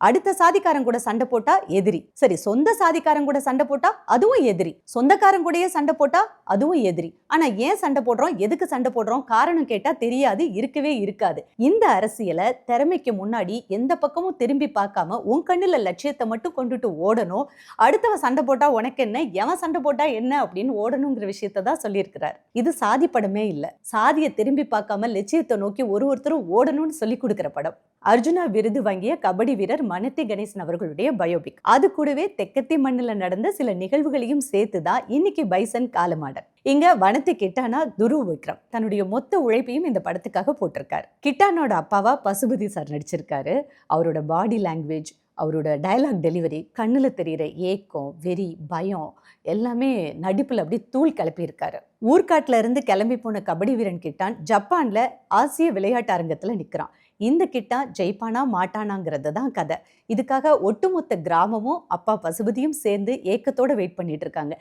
அடுத்த சாதிக்காரன் கூட சண்டை போட்டா எதிரி. சரி சொந்த சாதிக்காரன் கூட சண்டை போட்டா அதுவும் எதிரி. சொந்தக்காரன் கூடயே சண்டை போட்டா அதுவும் எதிரி. ஆனா ஏன் சண்டை போடுறோம்? எதுக்கு சண்டை போடுறோம்? காரணம் கேட்டா தெரியாது இருக்கவே இருக்காது. இந்த அரசியலை திறமைக்கு முன்னாடி எந்த பக்கமும் திரும்பி பார்க்காம உன் கண்ணுல லட்சியத்தை மட்டும் கொண்டுட்டு ஓடணும். அடுத்தவன் சண்டை போட்டா உனக்கு என்ன? எவன் சண்டை போட்டா என்ன? அப்படின்னு ஓடணுங்கிற விஷயத்தை தான் சொல்லியிருக்கிறார். இது சாதி படமே இல்ல. சாதியை திரும்பி பார்க்காம லட்சியத்தை நோக்கி ஒரு ஒருத்தரும் ஓடணும்னு சொல்லி கொடுக்குற படம். அர்ஜுனா விருது வாங்கிய கபடி வீரர் மனத்தி கணேசன் அவர்களுடைய பயோபிக் அது கூடவே தெக்கத்தி மண்ணுல நடந்த சில நிகழ்வுகளையும் சேர்த்து தான் இன்னைக்கு பைசன் காலமாடர் இங்க வனத்தி கிட்டானா துருவ் விக்ரம். தன்னுடைய மொத்த உழைப்பையும் இந்த படத்துக்காக போட்டிருக்காரு. கிட்டானோட அப்பாவா பசுபதி சார் நடிச்சிருக்காரு. அவரோட பாடி லாங்குவேஜ் அவரோட டயலாக் டெலிவரி கண்ணில் தெரிகிற ஏக்கம் வெறி பயம் எல்லாமே நடிப்பில் அப்படி தூள் கிளப்பியிருக்காரு ஊர்காட்டில் இருந்து கிளம்பி போன கபடி வீரன் கிட்டான் ஜப்பானில் ஆசிய விளையாட்டு அரங்கத்தில் நிற்கிறான் இந்த கிட்டா ஜெயிப்பானா மாட்டானாங்கிறது தான் கதை. இதுக்காக ஒட்டுமொத்த கிராமமும் அப்பா பசுபதியும் சேர்ந்து ஏக்கத்தோட வெயிட் பண்ணிட்டு இருக்காங்க.